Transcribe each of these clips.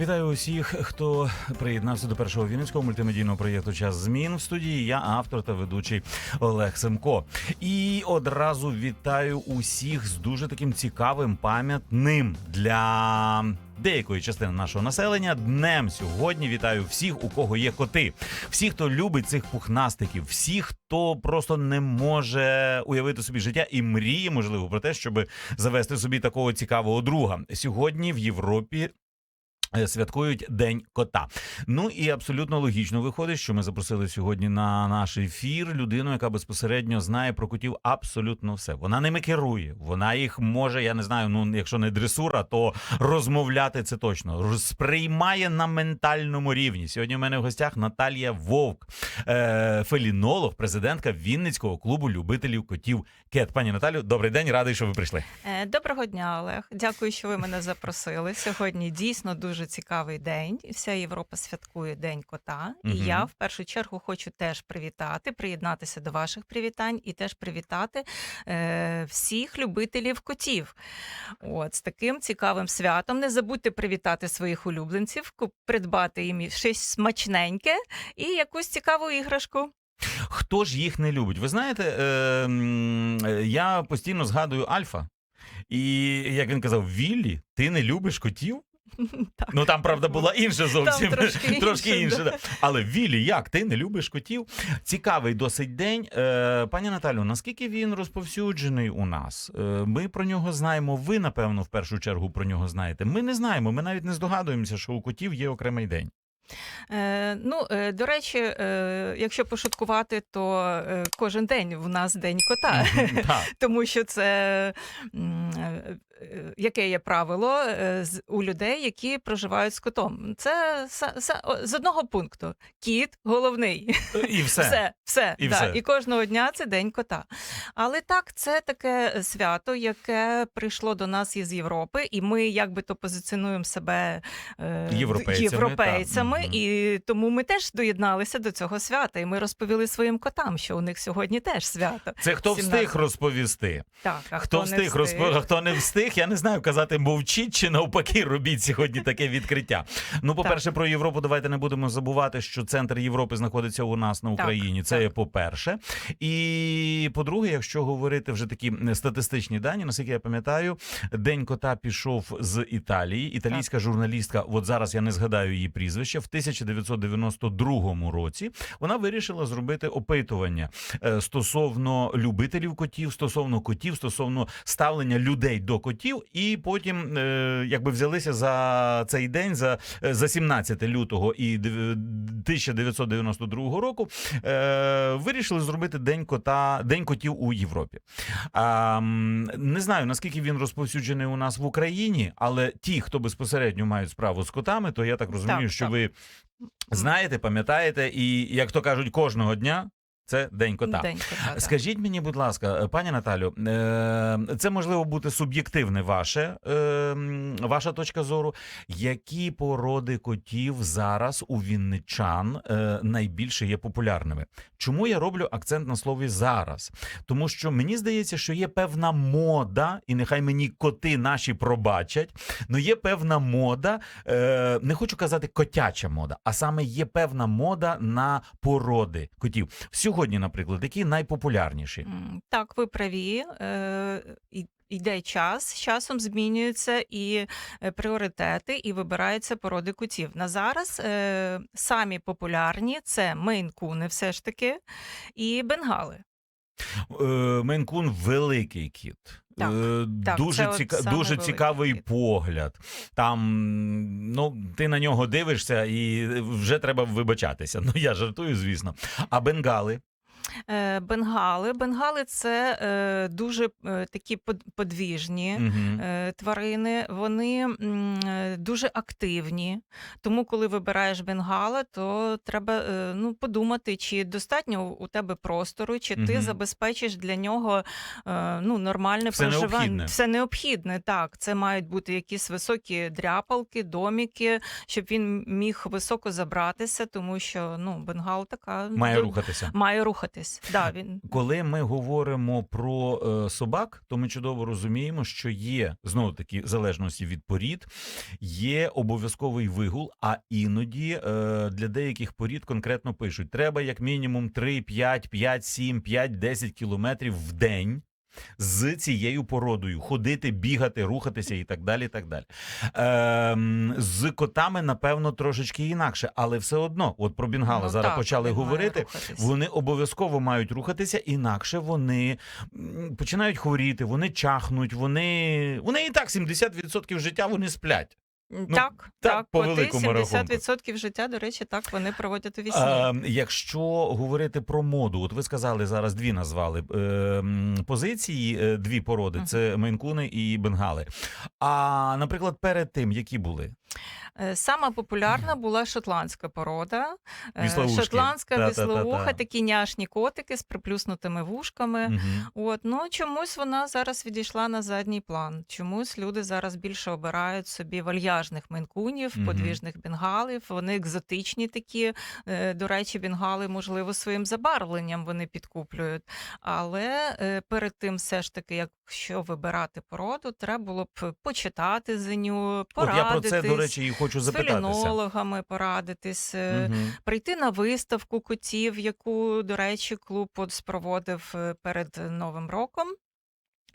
Вітаю усіх, хто приєднався до першого вінницького мультимедійного проєкту Час змін в студії. Я автор та ведучий Олег Семко. І одразу вітаю усіх з дуже таким цікавим пам'ятним для деякої частини нашого населення. Днем сьогодні вітаю всіх, у кого є коти, всіх, хто любить цих пухнастиків, всіх, хто просто не може уявити собі життя і мріє, можливо, про те, щоб завести собі такого цікавого друга. Сьогодні в Європі. Е, Святкують День кота. Ну і абсолютно логічно виходить, що ми запросили сьогодні на наш ефір людину, яка безпосередньо знає про котів абсолютно все. Вона ними керує, вона їх може, я не знаю, ну якщо не дресура, то розмовляти це точно. Роз- Сприймає на ментальному рівні. Сьогодні у мене в гостях Наталія Вовк, е, фелінолог, президентка Вінницького клубу любителів котів Кет. Пані Наталю, добрий день, радий, що ви прийшли. Е, Доброго дня, Олег. Дякую, що ви мене запросили. Сьогодні дійсно дуже цікавий день. Вся Європа святкує День кота. І я в першу чергу хочу теж привітати, приєднатися до ваших привітань і теж привітати е, всіх любителів котів. От з таким цікавим святом. Не забудьте привітати своїх улюбленців, придбати їм щось смачненьке і якусь цікаву іграшку. Хто ж їх не любить? Ви знаєте, е, е, я постійно згадую Альфа. І як він казав, Віллі, ти не любиш котів? Так. Ну там правда була інша зовсім трошки трошки інше, інше. да. Але Віллі, як ти не любиш котів? Цікавий досить день. Е, пані Наталю, наскільки він розповсюджений у нас? Е, ми про нього знаємо. Ви, напевно, в першу чергу про нього знаєте. Ми не знаємо. Ми навіть не здогадуємося, що у котів є окремий день. Е, ну, е, до речі, е, якщо пошуткувати, то е, кожен день в нас день кота, тому що це е, яке є правило е, у людей, які проживають з котом. Це з одного пункту: кіт головний. І все. Все, все, І да. все. і кожного дня це день кота. Але так, це таке свято, яке прийшло до нас із Європи, і ми якби то позиціонуємо себе е, Європейцями, європейцями і тому ми теж доєдналися до цього свята. І ми розповіли своїм котам, що у них сьогодні теж свято. Це хто 17. встиг розповісти? Так, а Хто, не встиг, розпо... а хто не встиг, я не знаю, казати мовчіть чи навпаки робіть сьогодні таке відкриття. Ну, по-перше, про Європу давайте не будемо забувати, що центр Європи знаходиться у нас на Україні. Це так. є по-перше. І по-друге, якщо говорити вже такі статистичні дані, наскільки я пам'ятаю, день кота пішов з Італії. Італійська журналістка, от зараз я не згадаю її прізвище, в 1992 році вона вирішила зробити опитування е, стосовно любителів котів, стосовно котів, стосовно ставлення людей до котів, і потім е, якби взялися за цей день, за, е, за 17 лютого і 1992 року. Е, вирішили зробити день кота, день котів у Європі. Не знаю наскільки він розповсюджений у нас в Україні, але ті, хто безпосередньо мають справу з котами, то я так розумію, Так, що так. ви знаєте, пам'ятаєте, і як то кажуть, кожного дня це день кота. День кота. так. Скажіть мені, будь ласка, пані Наталю, е, це можливо бути суб'єктивне ваше, е, ваша точка зору. Які породи котів зараз у вінничан е, найбільше є популярними? Чому я роблю акцент на слові зараз? Тому що мені здається, що є певна мода, і нехай мені коти наші пробачать. але є певна мода, е, не хочу казати котяча мода, а саме є певна мода на породи котів. Сьогодні, наприклад, які найпопулярніші? Так, ви праві. Е, Йде час, з часом змінюються і е, пріоритети, і вибираються породи кутів. На зараз е, самі популярні це мейн-куни, все ж таки, і бенгали. Е, Мейн-кун великий кіт. Так, Е, так, дуже це ціка... дуже великий цікавий погляд. Там ну ти на нього дивишся, і вже треба вибачатися. Ну я жартую, звісно. А бенгали Бенгали. Бенгали це е, дуже е, такі под- подвіжні. Е, Тварини вони е, дуже активні, тому коли вибираєш бенгала, то треба е, ну, подумати, чи достатньо у тебе простору, чи ти забезпечиш для нього е, ну, нормальне Все проживання. необхідне. Все необхідне, так. Це мають бути якісь високі дряпалки, доміки, щоб він міг високо забратися, тому що ну, бенгал така має рухатися. має рухатися. Рухатись. Да, він Коли ми говоримо про е, собак, то ми чудово розуміємо, що є знову таки залежності від порід, є обов'язковий вигул. А іноді е, для деяких порід конкретно пишуть: треба як мінімум 3, 5, 5, 7, 5, 10 кілометрів в день. З цією породою ходити, бігати, рухатися і так далі. і так далі. Ем, з котами, напевно, трошечки інакше, але все одно, от про Бінгала ну, зараз так, почали говорити. Вони обов'язково мають рухатися, інакше вони починають хворіти, вони чахнуть, вони. Вони і так 70% життя вони сплять. Так, так, так, по великому 70% життя, до речі, так вони проводять у вісні. А, якщо говорити про моду, от ви сказали зараз дві назвали е, позиції, дві породи: це мейнкуни і бенгали. А наприклад, перед тим, які були? Е, Сама популярна була шотландська порода. Е, Віслоушки. Шотландська Та-та-та-та. віслоуха, такі няшні котики з приплюснутими вушками. Мгм. От ну чомусь вона зараз відійшла на задній план. Чомусь люди зараз більше обирають собі вальяжних мейнкунів, Мгм. подвіжних бенгалів. Вони екзотичні такі. Е, До речі, бенгали, можливо, своїм забарвленням вони підкуплюють. Але перед тим, все ж таки, якщо вибирати породу, треба було б почитати за ню, От я про це, до речі, і хочу з запитатися. фелінологами порадитись, угу. Прийти на виставку котів, яку, до речі, клуб от спроводив е, перед Новим роком.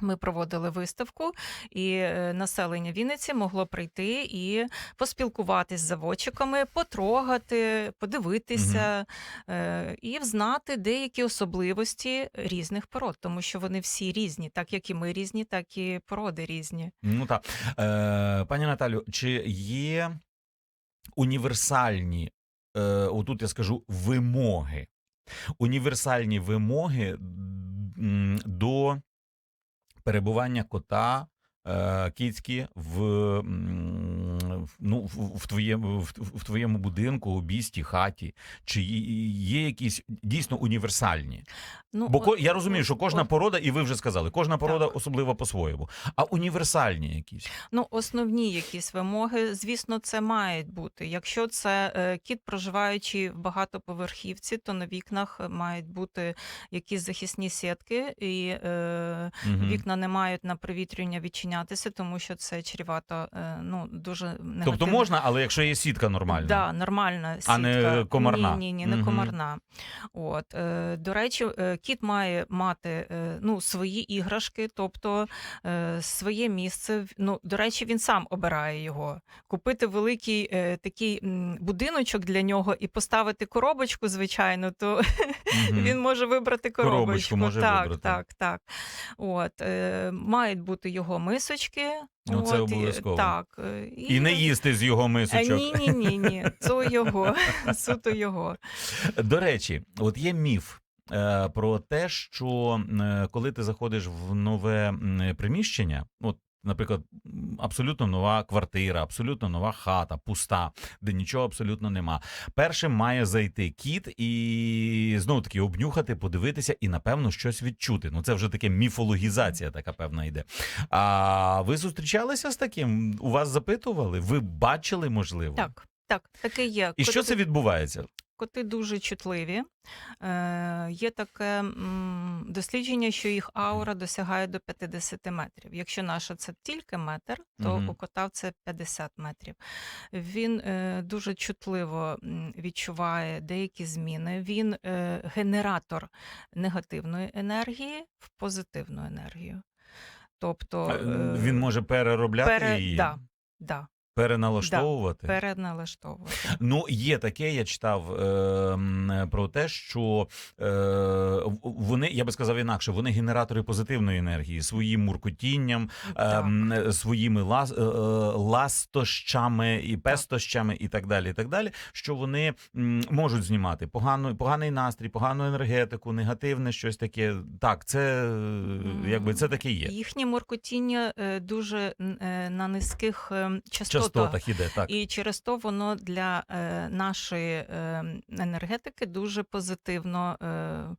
Ми проводили виставку, і е, населення Вінниці могло прийти і поспілкуватись з заводчиками, потрогати, подивитися е, і взнати деякі особливості різних пород, тому що вони всі різні, так як і ми різні, так і породи різні. Ну так. Е, пані Наталю, чи є універсальні, е, отут я скажу, вимоги, універсальні вимоги до перебування кота. Е, Кіцькі в, ну, в, в, твоєму, в, в твоєму будинку, обісті, хаті, чи є- якісь дійсно універсальні? Ну, Бо от- я розумію, що кожна от- порода, і ви вже сказали, кожна порода Так. особливо по-своєму. А універсальні якісь. Ну, основні якісь вимоги, звісно, це мають бути. Якщо це е, кіт, проживаючи в багатоповерхівці, то на вікнах мають бути якісь захисні сітки, і е, Мгм. вікна не мають на провітрювання відчинятися, тому що це чревато е, ну, дуже негативно. Тобто можна, але якщо є сітка нормальна. Да, нормальна сітка. А не комарна. Ні, ні, ні, не Мгм. комарна. От, е, до речі, е, кіт має мати ну, свої іграшки, тобто своє місце. Ну, до речі, він сам обирає його. Купити великий такий будиночок для нього і поставити коробочку, звичайно, то Мгм. він може вибрати коробочку. Коробочку може так, вибрати. так, так. От, е, мають бути його мисочки. Ну, це от, обов'язково. Так, е, І не їсти з його Е, мисочок. Ні, ні, ні, ні. Це його. Суто його. До речі, от є міф. е, Про те, що коли ти заходиш в нове приміщення, от, наприклад, абсолютно нова квартира, абсолютно нова хата, пуста, де нічого абсолютно нема. Першим має зайти кіт і знову таки обнюхати, подивитися і, напевно, щось відчути. Ну, це вже таке міфологізація, така певна йде. А ви зустрічалися з таким? У вас запитували? Ви бачили, можливо? Так, так, таке є. І що це відбувається? Коти дуже чутливі. Е, є таке м, дослідження, що їх аура досягає до 50 метрів. Якщо наша це тільки метр, то Мгм. у кота це 50 метрів. Він е, дуже чутливо м, відчуває деякі зміни. Він е, генератор негативної енергії в позитивну енергію. Тобто е, Він може переробляти пере... її, да, да, переналаштовувати. переналаштовувати. Ну, є таке, я читав е, про те, що е, вони, я би сказав інакше, вони генератори позитивної енергії своїм муркотінням, е, своїми лас, е, е, ластощами і пестощами, і так далі. І так далі, що вони можуть знімати погану, поганий настрій, погану енергетику, негативне щось таке. Так, це е, якби це таке є. Їхнє моркотіння е, дуже на низьких е, частотах. Частотах іде, так. І через то воно для е, нашої е, енергетики дуже позитивно е,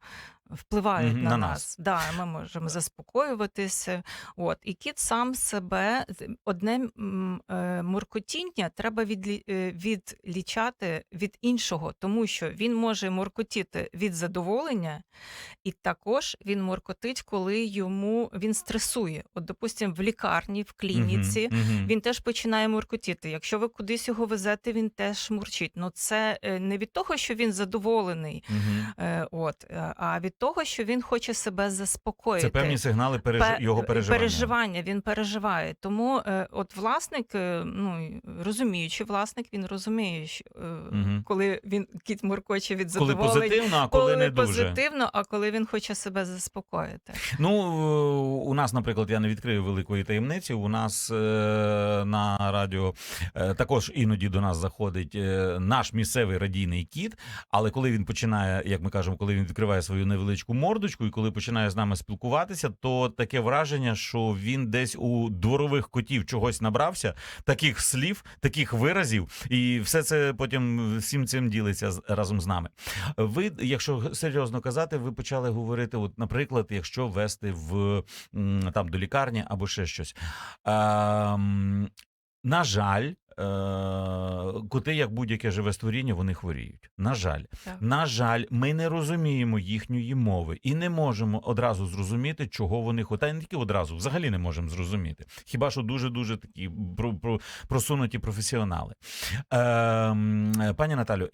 впливають на, на нас. нас. Да, ми можемо заспокоюватися. От. І кіт сам себе одне м, е, муркотіння треба відлі, е, відлічати від іншого, тому що він може муркотіти від задоволення, і також він муркотить, коли йому він стресує. От, допустимо, в лікарні, в клініці. Мгм, мгм. Він теж починає муркотіти. Якщо ви кудись його везете, він теж мурчить. Ну це е, не від того, що він задоволений, е, от, а від того, що він хоче себе заспокоїти. Це певні сигнали переж... Пе- його переживання. переживання, Він переживає. Тому е, от власник, е, ну розуміючи власник, він розуміє, що, е, Мгм. коли він кіт муркоче від Коли позитивно, а коли, не дуже. позитивно, а коли він хоче себе заспокоїти. Ну, е, у нас, наприклад, я не відкрию великої таємниці. У нас е, на радіо е, також іноді до нас заходить е, наш місцевий радійний кіт. Але коли він починає, як ми кажемо, коли він відкриває свою невеличку мордочку, і коли починає з нами спілкуватися, то таке враження, що він десь у дворових котів чогось набрався, таких слів, таких виразів, і все це потім всім цим ділиться разом з нами. Ви, якщо серйозно казати, ви почали говорити, от, наприклад, якщо вести в там до лікарні або ще щось. Ем, на жаль, е, коти, як будь-яке живе створіння, вони хворіють. На жаль, Так. на жаль, ми не розуміємо їхньої мови і не можемо одразу зрозуміти, чого вони хочуть. Та й не тільки одразу, взагалі не можемо зрозуміти. Хіба що дуже дуже такі про, про, просунуті професіонали. Ем, пані Наталю,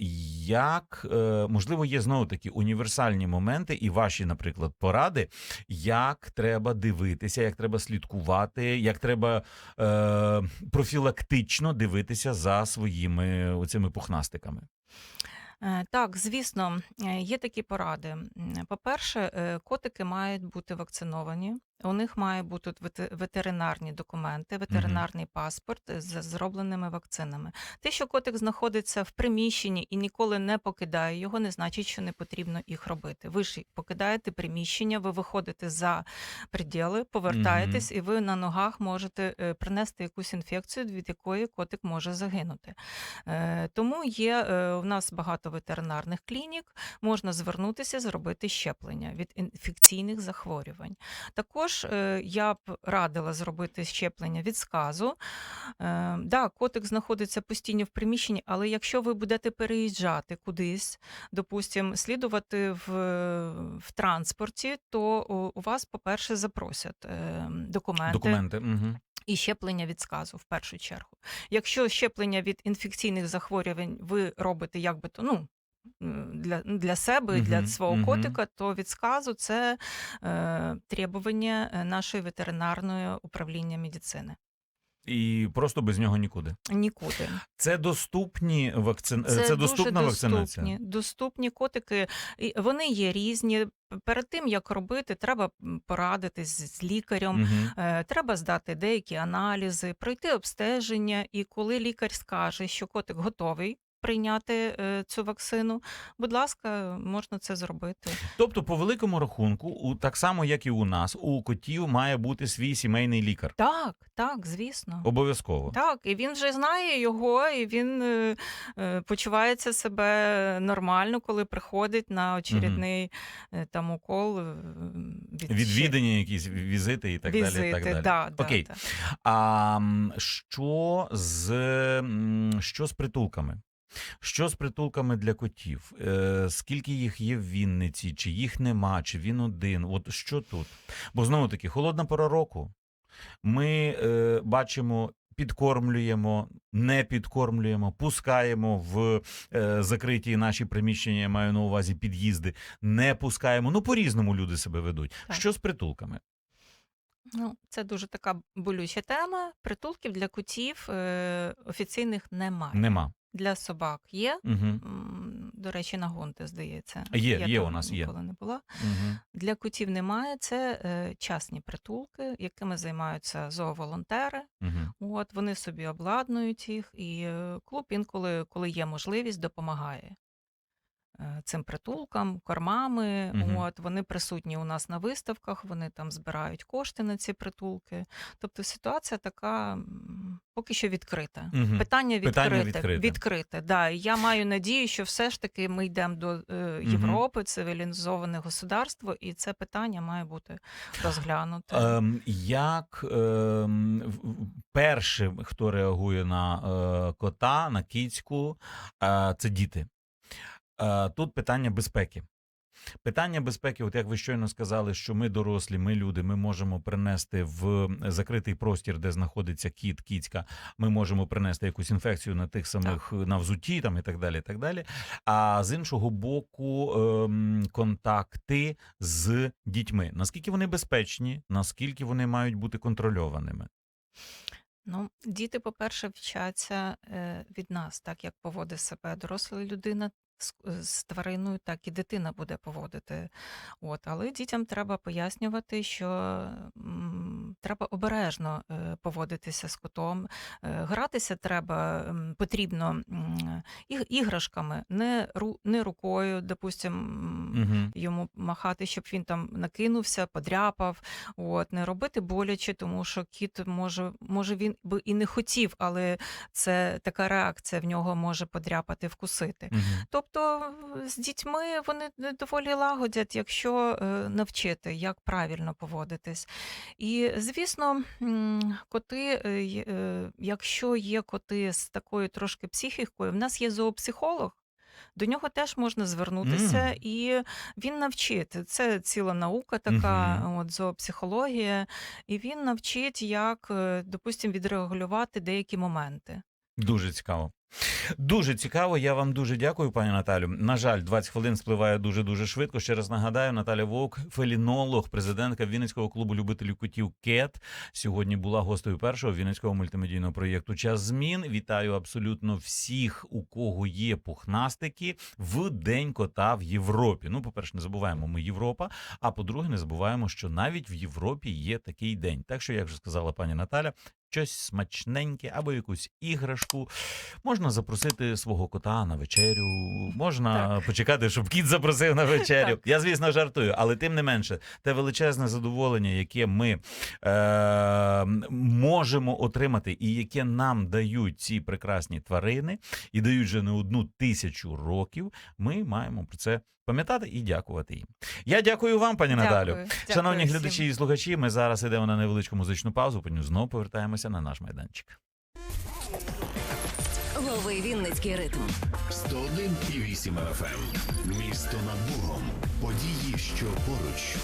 як е, можливо є знову такі універсальні моменти, і ваші, наприклад, поради, як треба дивитися, як треба слідкувати, як треба е, профілактично дивитися за своїми оцими пухнастиками. Е, Так, звісно, е, є такі поради. По-перше, е, котики мають бути вакциновані. У них має бути ветеринарні документи, ветеринарний паспорт з зробленими вакцинами. Те, що котик знаходиться в приміщенні і ніколи не покидає його, не значить, що не потрібно їх робити. Ви ж покидаєте приміщення, ви виходите за приділи, повертаєтесь, і ви на ногах можете е, принести якусь інфекцію, від якої котик може загинути. Е, Тому є е, у нас багато ветеринарних клінік, можна звернутися, зробити щеплення від інфекційних захворювань. Також е, я б радила зробити щеплення від сказу. Е, Да, котик знаходиться постійно в приміщенні, але якщо ви будете переїжджати кудись, допустимо, слідувати в, в транспорті, то у- вас, по-перше, запросять е, документи, Документи. Угу. і щеплення від сказу в першу чергу. Якщо щеплення від інфекційних захворювань ви робите як би то ну. Для, для себе і для свого котика, то від сказу це е, требування е, нашої ветеринарної управління медицини. І просто без нього нікуди. Нікуди. Це доступні вакцин... Це, дуже доступна вакцинація. доступні, доступні котики. І Вони є різні. Перед тим як робити, треба порадитись з лікарем. Угу. Е, Треба здати деякі аналізи, пройти обстеження, і коли лікар скаже, що котик готовий прийняти е, цю вакцину, будь ласка, можна це зробити. Тобто, по великому рахунку, у так само як і у нас, у котів має бути свій сімейний лікар. Так, так, звісно. Обов'язково. Так, і він вже знає його, і він е, е, почувається себе нормально, коли приходить на очередний е, там укол. від Відвідання, якісь візити і так візити. далі. і Так далі. Да, да, Окей. да. А що з що з притулками? Що з притулками для котів? Е, скільки їх є в Вінниці? Чи їх нема, чи він один? От що тут? Бо знову таки, холодна пора року. Ми е, бачимо. Підкормлюємо, не підкормлюємо, пускаємо в е, закриті наші приміщення, я маю на увазі під'їзди, не пускаємо. Ну, по-різному люди себе ведуть. Так. Що з притулками? Ну, це дуже така болюча тема. Притулків для котів е, офіційних немає. Нема. Для собак є. Угу. До речі, на гонти, здається. Є, Я є у нас, є. ніколи не була. Угу. Для котів немає. Це е, частні притулки, якими займаються зооволонтери. Угу. От вони собі обладнують їх, і е, клуб інколи, коли є можливість, допомагає цим притулкам, кормами. Мгм. От вони присутні у нас на виставках, вони там збирають кошти на ці притулки. Тобто ситуація така поки що відкрита. Мгм. Питання відкрите. Питання відкрите. відкрите. Да. Я маю надію, що все ж таки ми йдемо до е, Європи, цивілізоване государство, і це питання має бути розглянуте. Ем, як ем, першим, хто реагує на е, кота, на кіцьку, е, це діти. Е, тут питання безпеки. Питання безпеки, от як ви щойно сказали, що ми дорослі, ми люди, ми можемо принести в закритий простір, де знаходиться кіт, кіцька, ми можемо принести якусь інфекцію на тих самих на взуті, там і так далі. І так далі. А з іншого боку, ем, контакти з дітьми. Наскільки вони безпечні, наскільки вони мають бути контрольованими? Ну, діти, по-перше, вчаться е, від нас, так як поводить себе доросла людина з, з твариною, так і дитина буде поводити. От, але дітям треба пояснювати, що м, треба обережно е, поводитися з котом. Е, гратися треба потрібно іграшками, не, ру, не рукою, допустимо. Угу. Йому махати, щоб він там накинувся, подряпав. От не робити боляче, тому що кіт може, може він би і не хотів, але це така реакція в нього може подряпати, вкусити. Угу. Тобто з дітьми вони доволі лагодять, якщо е, навчити, як правильно поводитись. І звісно, коти, е, е, якщо є коти з такою трошки психікою, в нас є зоопсихолог. До нього теж можна звернутися, Мгм. і він навчить. Це ціла наука така, Мгм. от зоопсихологія, і він навчить, як, е, допустимо, відрегулювати деякі моменти. Дуже цікаво. Дуже цікаво. Я вам дуже дякую, пані Наталю. На жаль, 20 хвилин спливає дуже дуже швидко. Ще раз нагадаю, Наталя Вовк, фелінолог, президентка Вінницького клубу любителів котів КЕТ. Сьогодні була гостею першого вінницького мультимедійного проєкту Час змін. Вітаю абсолютно всіх, у кого є пухнастики в День кота в Європі. Ну, по-перше, не забуваємо, ми Європа. А по-друге, не забуваємо, що навіть в Європі є такий день. Так що, як вже сказала пані Наталя, щось смачненьке або якусь іграшку. Можна запросити свого кота на вечерю, можна почекати, щоб кіт запросив на вечерю. Так. Я, звісно, жартую, але тим не менше, те величезне задоволення, яке ми е, можемо отримати, і яке нам дають ці прекрасні тварини, і дають вже не одну тисячу років, ми маємо про це пам'ятати і дякувати їм. Я дякую вам, пані Наталю. Дякую. Шановні всім. глядачі і слухачі, ми зараз йдемо на невеличку музичну паузу. Потім знову повертаємося на наш майданчик. Лови Вінницький ритм. 101,8 FM. Місто над Богом. Події, що поруч.